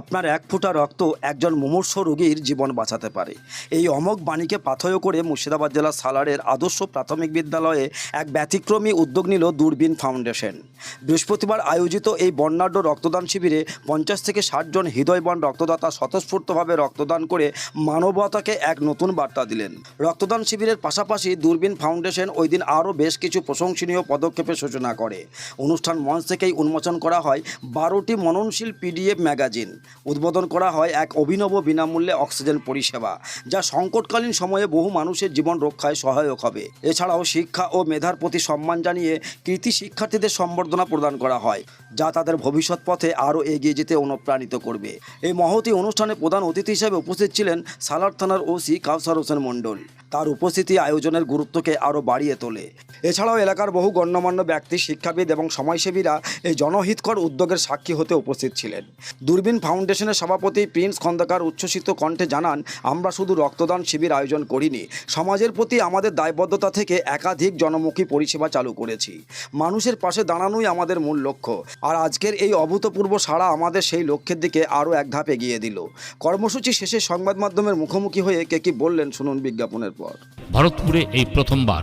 আপনার এক ফোঁটা রক্ত একজন মুমূর্ষ রোগীর জীবন বাঁচাতে পারে। এই অমোঘ বাণীকে পাথেয় করে মুর্শিদাবাদ জেলার সালারের আদর্শ প্রাথমিক বিদ্যালয়ে এক ব্যতিক্রমী উদ্যোগ নিল দূরবীন ফাউন্ডেশন। বৃহস্পতিবার আয়োজিত এই বর্ণাঢ্য রক্তদান শিবিরে পঞ্চাশ থেকে ষাট জন হৃদয়বান রক্তদাতা স্বতঃস্ফূর্তভাবে রক্তদান করে মানবতাকে এক নতুন বার্তা দিলেন। রক্তদান শিবিরের পাশাপাশি দূরবীন ফাউন্ডেশন ওই দিন আরও বেশ কিছু প্রশংসনীয় পদক্ষেপের সূচনা করে। অনুষ্ঠান মঞ্চ থেকেই উন্মোচন করা হয় বারোটি মননশীল পিডিএফ ম্যাগাজিন। উদ্বোধন করা হয় এক অভিনব বিনামূল্যে অক্সিজেন পরিষেবা, যা সংকটকালীন সময়ে বহু মানুষের জীবন রক্ষায় সহায়ক হবে। এছাড়াও শিক্ষা ও মেধার প্রতি সম্মান জানিয়ে কৃতি শিক্ষার্থীদের সম্বর্ধনা প্রদান করা হয়, যা তাদের ভবিষ্যৎ পথে আরও এগিয়ে যেতে অনুপ্রাণিত করবে। এই মহতি অনুষ্ঠানে প্রধান অতিথি হিসেবে উপস্থিত ছিলেন সালার থানার ওসি কাউসার হোসেন মণ্ডল। তার উপস্থিতি আয়োজনের গুরুত্বকে আরও বাড়িয়ে তোলে। এছাড়াও এলাকার বহু গণ্যমান্য ব্যক্তি, শিক্ষাবিদ এবং সমাজসেবীরা এই জনহিতকর উদ্যোগের সাক্ষী হতে উপস্থিত ছিলেন। দূরবীন ফাউন্ডেশনের সভাপতি প্রিন্স খন্দকার উচ্ছ্বসিত কণ্ঠে জানান, আমরা শুধু রক্তদান শিবির আয়োজন করিনি, সমাজের প্রতি আমাদের দায়বদ্ধতা থেকে একাধিক জনমুখী পরিষেবা চালু করেছি। মানুষের পাশে দাঁড়ানোই আমাদের মূল লক্ষ্য। আর আজকের এই অভূতপূর্ব সাড়া আমাদের সেই লক্ষ্যের দিকে আরও এক ধাপ এগিয়ে দিল। কর্মসূচি শেষে সংবাদ মাধ্যমের মুখোমুখি হয়ে কে কি বললেন শুনুন বিজ্ঞাপনের পর। ভারতপুরে এই প্রথমবার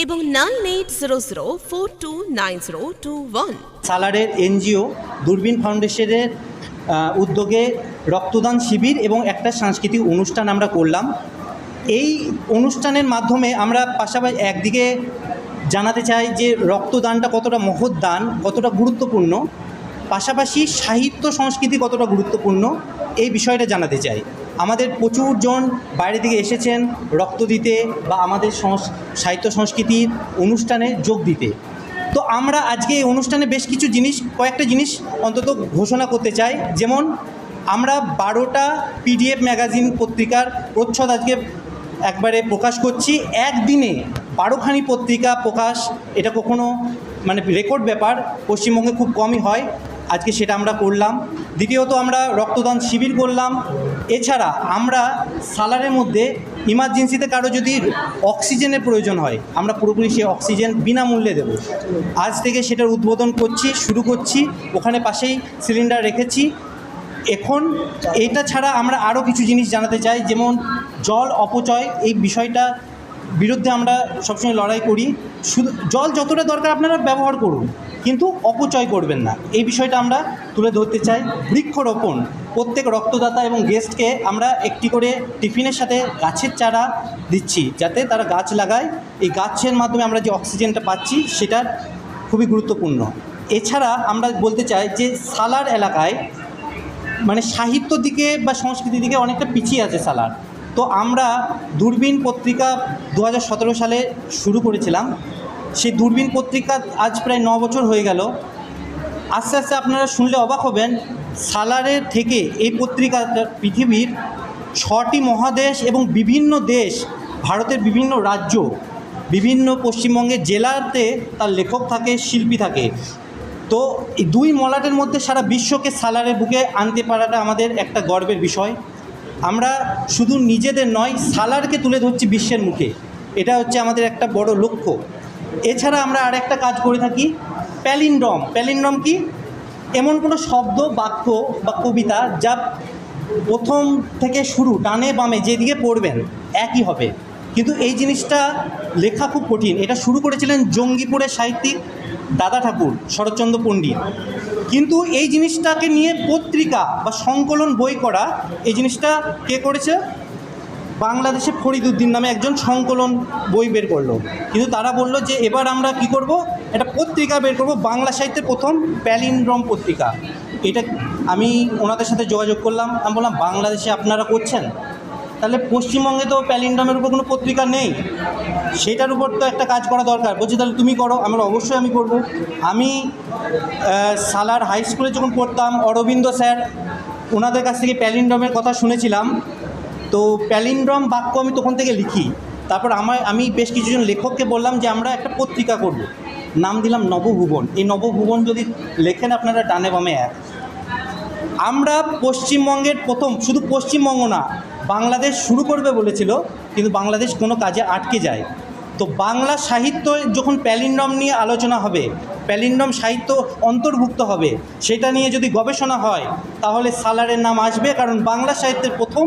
এবং nine eight zero zero four two nine zero two one. সালারের NGO, দূরবীন ফাউন্ডেশনের উদ্যোগে রক্তদান শিবির এবং একটা সাংস্কৃতিক অনুষ্ঠান আমরা করলাম। এই অনুষ্ঠানের মাধ্যমে আমরা পাশাপাশি একদিকে জানাতে চাই যে রক্তদানটা কতটা মহৎ দান কতটা গুরুত্বপূর্ণ। পাশাপাশি সাহিত্য সংস্কৃতি কতটা গুরুত্বপূর্ণ, এই বিষয়টা জানাতে চাই। আমাদের প্রচুরজন বাইরে থেকে এসেছেন রক্ত দিতে বা আমাদের সাহিত্য সংস্কৃতির অনুষ্ঠানে যোগ দিতে। তো আমরা আজকে এই অনুষ্ঠানে বেশ কিছু জিনিস, কয়েকটা জিনিস অন্তত ঘোষণা করতে চাই। যেমন, আমরা বারোটা পিডিএফ ম্যাগাজিন পত্রিকার প্রচ্ছদ আজকে একবারে প্রকাশ করছি। একদিনে বারোখানি পত্রিকা প্রকাশ, এটা কখনো মানে রেকর্ড ব্যাপার, পশ্চিমবঙ্গে খুব কমই হয়। আজকে সেটা আমরা করলাম। দ্বিতীয়ত আমরা রক্তদান শিবির করলাম। এছাড়া আমরা সালারের মধ্যে ইমার্জেন্সিতে কারও যদি অক্সিজেনের প্রয়োজন হয়, আমরা পুরোপুরি সেই অক্সিজেন বিনামূল্যে দেব। আজ থেকে সেটার উদ্বোধন করছি, শুরু করছি, ওখানে পাশেই সিলিন্ডার রেখেছি। এখন এটা ছাড়া আমরা আরও কিছু জিনিস জানাতে চাই, যেমন জল অপচয়, এই বিষয়টা বিরুদ্ধে আমরা সবসময় লড়াই করি। শুধু জল যতটা দরকার আপনারা ব্যবহার করুন, কিন্তু অপচয় করবেন না। এই বিষয়টা আমরা তুলে ধরতে চাই। বৃক্ষরোপণ প্রত্যেক রক্তদাতা এবং গেস্টকে আমরা একটি করে টিফিনের সাথে গাছের চারা দিচ্ছি, যাতে তারা গাছ লাগায়। এই গাছের মাধ্যমে আমরা যে অক্সিজেনটা পাচ্ছি, সেটা খুবই গুরুত্বপূর্ণ। এছাড়া আমরা বলতে চাই যে সালার এলাকায় মানে সাহিত্য দিকে বা সংস্কৃতির দিকে অনেকটা পিছিয়ে আছে সালার। তো আমরা দূরবীন পত্রিকা দু হাজার সতেরো সালে শুরু করেছিলাম। সেই দূরবীন পত্রিকা আজ প্রায় ন বছর হয়ে গেল। আস্তে আস্তে আপনারা শুনলে অবাক হবেন সালারের থেকে এই পত্রিকাটা পৃথিবীর ছটি মহাদেশ এবং বিভিন্ন দেশ, ভারতের বিভিন্ন রাজ্য, বিভিন্ন পশ্চিমবঙ্গের জেলাতে তার লেখক থাকে, শিল্পী থাকে। তো এই দুই মলাটের মধ্যে সারা বিশ্বকে সালারের বুকে আনতে পারাটা আমাদের একটা গর্বের বিষয়। আমরা শুধু নিজেদের নয়, সালারকে তুলে ধরছি বিশ্বের মুখে। এটা হচ্ছে আমাদের একটা বড় লক্ষ্য। এছাড়া আমরা আর একটা কাজ করে থাকি, প্যালিন্ড্রম। প্যালিন্ড্রম কি? এমন কোনো শব্দ, বাক্য বা কবিতা যা প্রথম থেকে শুরু, ডানে বামে যেদিকে পড়বেন, একই হবে। কিন্তু এই জিনিসটা লেখা খুব কঠিন। এটা শুরু করেছিলেন জঙ্গিপুরের সাহিত্যিক দাদা ঠাকুর, শরৎচন্দ্র পণ্ডিত। কিন্তু এই জিনিসটাকে নিয়ে পত্রিকা বা সংকলন বই করা, এই জিনিসটা কে করেছে? বাংলাদেশে ফরিদুদ্দিন নামে একজন সংকলন বই বের করল। কিন্তু তারা বলল যে, এবার আমরা কি করব? একটা পত্রিকা বের করব, বাংলা সাহিত্যের প্রথম প্যালিন্ড্রম পত্রিকা। এটা আমি ওনাদের সাথে যোগাযোগ করলাম। আমি বললাম, বাংলাদেশে আপনারা করছেন? তাহলে পশ্চিমবঙ্গে তো প্যালিন্ড্রমের উপর কোনো পত্রিকা নেই। সেটার উপর তো একটা কাজ করা দরকার। বলছি, তাহলে তুমি করো আমরা অবশ্যই আমি করব। আমি সালার হাই স্কুলে যখন পড়তাম, অরবিন্দ স্যার, ওনাদের কাছ থেকে প্যালিন্ড্রমের কথা শুনেছিলাম। তো প্যালিন্ড্রম বাক্য আমি তখন থেকে লিখি। তারপর আমার আমি বেশ কিছুজন লেখককে বললাম যে, আমরা একটা পত্রিকা করব। নাম দিলাম নবভুবন। এই নবভুবন যদি লেখেন আপনারা ডানে বামে এক। আমরা পশ্চিমবঙ্গের প্রথম, শুধু পশ্চিমবঙ্গ না, বাংলাদেশ শুরু করবে বলেছিল, কিন্তু বাংলাদেশ কোনো কাজে আটকে যায়। তো বাংলা সাহিত্য যখন প্যালিন্ডম নিয়ে আলোচনা হবে প্যালিন্ডম সাহিত্য অন্তর্ভুক্ত হবে, সেটা নিয়ে যদি গবেষণা হয়, তাহলে সালারের নাম আসবে, কারণ বাংলা সাহিত্যের প্রথম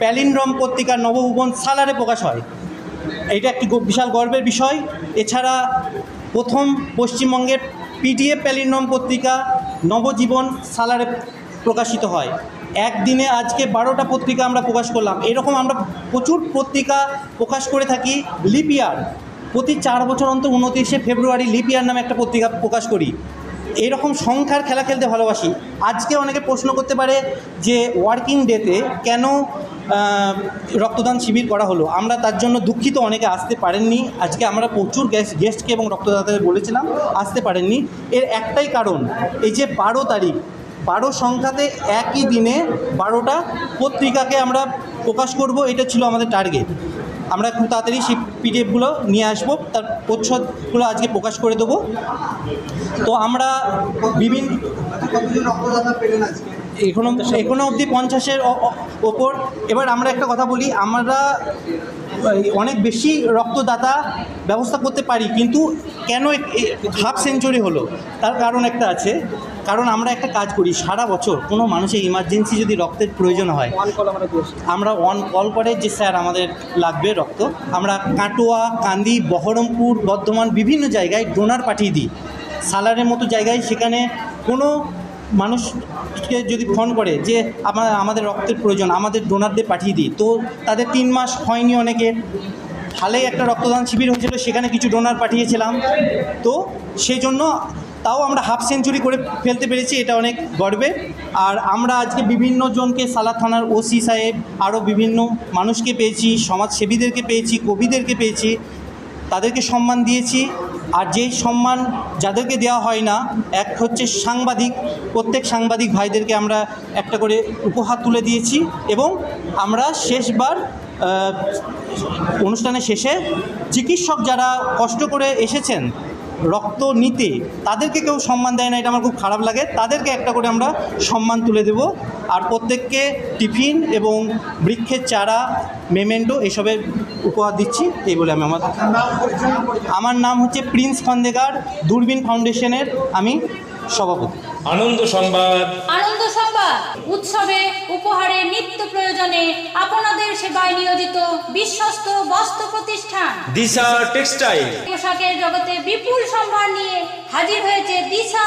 প্যালিন্ড্রম পত্রিকা নবভুবন সালারে প্রকাশ হয়। এটা একটি বিশাল গর্বের বিষয়। এছাড়া প্রথম পশ্চিমবঙ্গের পিডিএফ প্যালিন্ডম পত্রিকা নবজীবন সালারে প্রকাশিত হয়। একদিনে আজকে বারোটা পত্রিকা আমরা প্রকাশ করলাম। এরকম আমরা প্রচুর পত্রিকা প্রকাশ করে থাকি। লিপিয়ার প্রতি চার বছর অন্তর উনত্রিশে ফেব্রুয়ারি লিপিয়ার নামে একটা পত্রিকা প্রকাশ করি। এরকম সংখ্যার খেলা খেলতে ভালোবাসি। আজকে অনেকে প্রশ্ন করতে পারে যে ওয়ার্কিং ডেতে কেন রক্তদান শিবির করা হলো? আমরা তার জন্য দুঃখিত, অনেকে আসতে পারেননি। আজকে আমরা প্রচুর গেস্ট গেস্টকে এবং রক্তদাতাদের বলেছিলাম, আসতে পারেননি। এর একটাই কারণ, এই যে বারো তারিখ, বারো সংখ্যাতে একই দিনে বারোটা পত্রিকাকে আমরা প্রকাশ করব, এটা ছিল আমাদের টার্গেট আমরা খুব তাড়াতাড়ি সেই পিডিএফগুলো নিয়ে আসব, তার প্রচ্ছদগুলো আজকে প্রকাশ করে দেবো। তো আমরা বিভিন্ন এখনও এখনও অবধি পঞ্চাশের ওপর। এবার আমরা একটা কথা বলি আমরা অনেক বেশি রক্তদাতা ব্যবস্থা করতে পারি কিন্তু কেন হাফ সেঞ্চুরি হলো? তার কারণ একটা আছে। কারণ আমরা একটা কাজ করি সারা বছর কোনো মানুষের ইমার্জেন্সি যদি রক্তের প্রয়োজন হয় আমরা অন কল করে যে স্যার আমাদের লাগবে রক্ত। আমরা কাটোয়া কান্দি বহরমপুর বর্ধমান বিভিন্ন জায়গায় ডোনার পাঠিয়ে দিই। সালারের মতো জায়গায় সেখানে কোনো মানুষকে যদি ফোন করে যে আমার আমাদের রক্তের প্রয়োজন, আমাদের ডোনারদের পাঠিয়ে দিই, তো তাদের তিন মাস হয়নি অনেকে। হালেই একটা রক্তদান শিবির হয়েছিল, সেখানে কিছু ডোনার পাঠিয়েছিলাম। তো সেই জন্য তাও আমরা হাফ সেঞ্চুরি করে ফেলতে পেরেছি, এটা অনেক গর্বের আর আমরা আজকে বিভিন্ন জনকে সালাদ থানার ওসি সাহেব, আরও বিভিন্ন মানুষকে পেয়েছি, সমাজসেবীদেরকে পেয়েছি, কবিদেরকে পেয়েছি, তাদেরকে সম্মান দিয়েছি। আর যেই সম্মান যাদেরকে দেওয়া হয় না, এক হচ্ছে সাংবাদিক, প্রত্যেক সাংবাদিক ভাইদেরকে আমরা একটা করে উপহার তুলে দিয়েছি এবং আমরা শেষবার অনুষ্ঠানের শেষে চিকিৎসক যারা কষ্ট করে এসেছেন রক্ত নিতে তাদেরকে কেউ সম্মান দেয় না, এটা আমার খুব খারাপ লাগে। তাদেরকে একটা করে আমরা সম্মান তুলে দেব। আর প্রত্যেককে টিফিন এবং বৃক্ষের চারা, মেমেন্টো এসবের উপহার দিচ্ছি, এই বলে আমি আমার আমার নাম হচ্ছে প্রিন্স খন্দেকার দূরবীন ফাউন্ডেশনের আমি সভাপতি। আনন্দ সংবাদ। আনন্দ সংবাদ। উৎসবে উপহারে নিত্য প্রয়োজনে আপনাদের সেবায় নিয়োজিত বিশ্বস্ত বস্ত্র প্রতিষ্ঠান। দিশা টেক্সটাইল। পোশাকের জগতে বিপুল সম্ভার নিয়ে হাজির হয়েছে দিশা